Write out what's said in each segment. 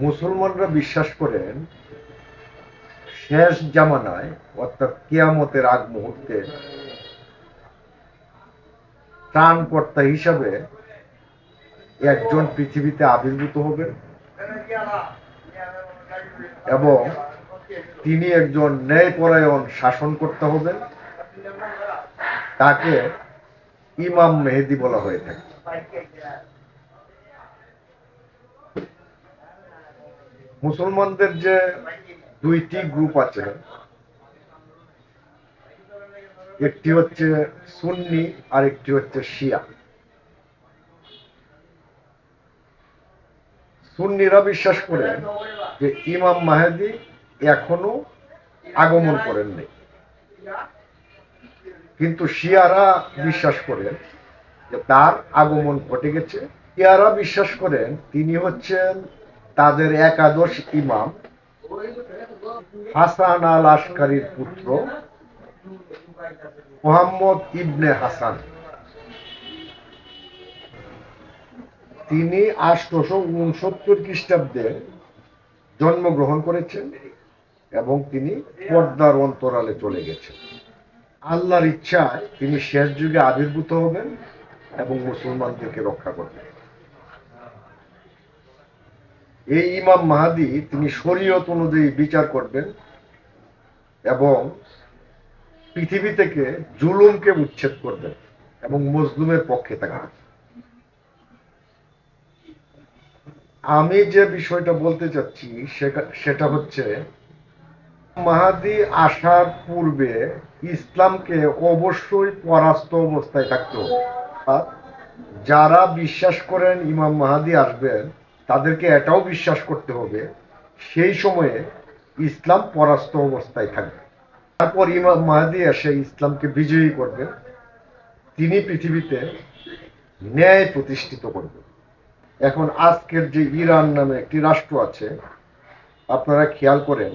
মুসলমানরা বিশ্বাস করেন, শেষ জামানায়, অর্থাৎ কিয়ামতের আগ মুহূর্তে, ত্রাণকর্তা হিসাবে একজন পৃথিবীতে আবির্ভূত হবেন এবং তিনি একজন ন্যায়পরায়ণ শাসনকর্তা হবেন। তাকে ইমাম মেহেদি বলা হয়ে থাকে। মুসলমানদের যে দুইটি গ্রুপ আছে, একটি হচ্ছে সুন্নি আর একটি হচ্ছে শিয়া। সুন্নিরা বিশ্বাস করেন যে ইমাম মাহেদি এখনও আগমন করেননি। কিন্তু শিয়ারা বিশ্বাস করেন যে তার আগমন ঘটে গেছে। শিয়ারা বিশ্বাস করেন তিনি হচ্ছেন তাদের একাদশ ইমাম হাসান আল আশকারীর পুত্র মোহাম্মদ ইবনে হাসান। তিনি আঠারোশো উনসত্তর খ্রিস্টাব্দে জন্মগ্রহণ করেছেন এবং তিনি পর্দার অন্তরালে চলে গেছেন। আল্লাহর ইচ্ছায় তিনি শেষ যুগে আবির্ভূত হবেন এবং মুসলমানদেরকে রক্ষা করবেন। এই ইমাম মাহাদি, তিনি শরীয়ত অনুযায়ী বিচার করবেন এবং পৃথিবী থেকে জুলুমকে উচ্ছেদ করবেন এবং মজলুমের পক্ষে থাকবেন। আমি যে বিষয়টা বলতে চাচ্ছি, সেটা- হচ্ছে, মাহাদি আসার পূর্বে ইসলামকে অবশ্যই পরাস্ত অবস্থায় থাকতে যারা বিশ্বাস করেন ইমাম মাহাদি আসবেন তাদেরকে এটাও বিশ্বাস করতে হবে, সেই সময়ে ইসলাম পরাস্ত অবস্থায় থাকবে। তারপর ইমাম মাহাদি এসে ইসলামকে বিজয়ী করবেন তিনি পৃথিবীতে ন্যায় প্রতিষ্ঠিত করবেন এখন আজকের যে ইরান নামে একটি রাষ্ট্র আছে, আপনারা খেয়াল করেন,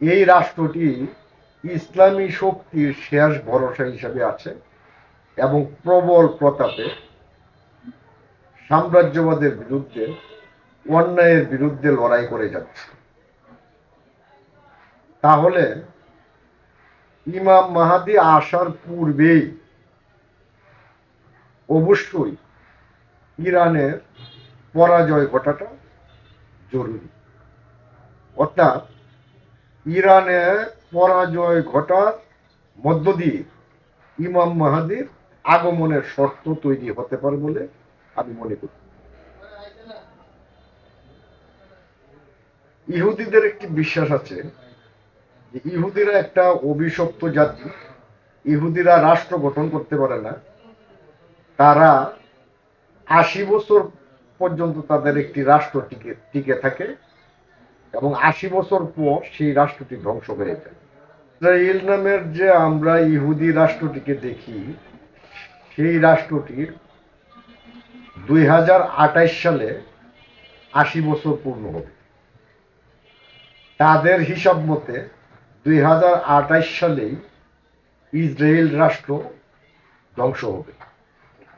এই রাষ্ট্রটি ইসলামী শক্তির শেষ ভরসা হিসাবে আছে এবং প্রবল প্রতাপে সাম্রাজ্যবাদের বিরুদ্ধে, অন্যায়ের বিরুদ্ধে লড়াই করে যাচ্ছে। তাহলে ইমাম মাহাদি আসার পূর্বেই অবশ্যই ইরানের পরাজয় ঘটাটা জরুরি। অর্থাৎ ইরানে পরাজয় ঘটার মধ্য দিয়ে ইমাম মাহাদির আগমনের শর্ত তৈরি হতে পারে বলে আমি মনে করি। ইহুদিদের একটি বিশ্বাস আছে ইহুদিরা একটা অভিশপ্ত জাতি, ইহুদিরা রাষ্ট্র গঠন করতে পারে না। তারা আশি বছর পর্যন্ত তাদের একটি রাষ্ট্র টিকে টিকে থাকে এবং আশি বছর পর সেই রাষ্ট্রটি ধ্বংস হয়ে যায়। ইসরায়েল নামের যে আমরা ইহুদি রাষ্ট্রটিকে দেখি, সেই রাষ্ট্রটির দুই সালে আশি বছর পূর্ণ হবে। তাদের হিসাব মতে দুই সালেই ইসরায়েল রাষ্ট্র ধ্বংস হবে।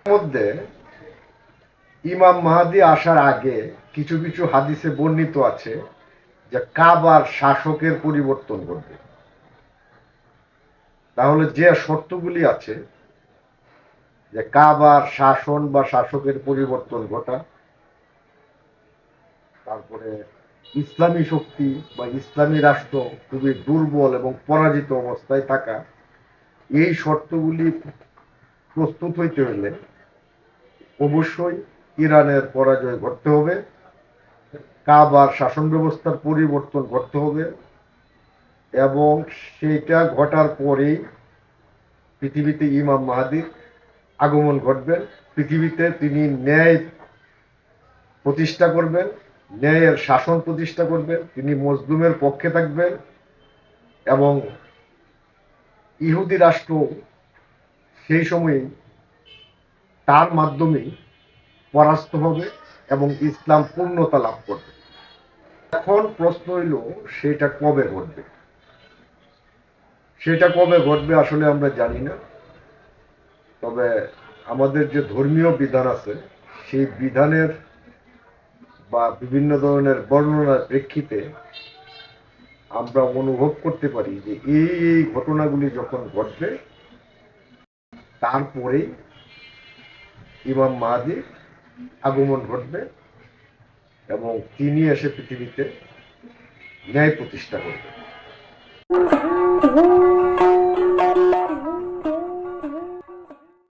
মধ্যে ইমাম মাহাদি আসার আগে কিছু কিছু হাদিসে বর্ণিত আছে যে কাবার শাসকের পরিবর্তন ঘটবে। তাহলে যে শর্তগুলি আছে যে কাবার শাসন বা শাসকের পরিবর্তন ঘটা, তারপরে ইসলামী শক্তি বা ইসলামী রাষ্ট্র খুবই দুর্বল এবং পরাজিত অবস্থায় থাকা, এই শর্তগুলি প্রস্তুত হইতে হলে অবশ্যই ইরানের পরাজয় ঘটতে হবে, কাবার শাসন ব্যবস্থার পরিবর্তন ঘটতে হবে এবং সেটা ঘটার পরেই পৃথিবীতে ইমাম মাহাদির আগমন ঘটবেন পৃথিবীতে তিনি ন্যায় প্রতিষ্ঠা করবেন, ন্যায়ের শাসন প্রতিষ্ঠা করবেন, তিনি মজলুমের পক্ষে থাকবেন এবং ইহুদি রাষ্ট্র সেই সময়ে তার মাধ্যমে পরাস্ত হবে এবং ইসলাম পূর্ণতা লাভ করবে। এখন প্রশ্ন হইল, সেটা কবে ঘটবে? সেটা কবে ঘটবে আসলে আমরা জানি না। তবে আমাদের যে ধর্মীয় বিধান আছে, সেই বিধানের বা বিভিন্ন ধরনের বর্ণনার প্রেক্ষিতে আমরা অনুভব করতে পারি যে এই এই ঘটনাগুলি যখন ঘটবে, তারপরেই ইমাম মাহাদির আগমন ঘটবে এবং তিনি এসে পৃথিবীতে ন্যায় প্রতিষ্ঠা করবেন।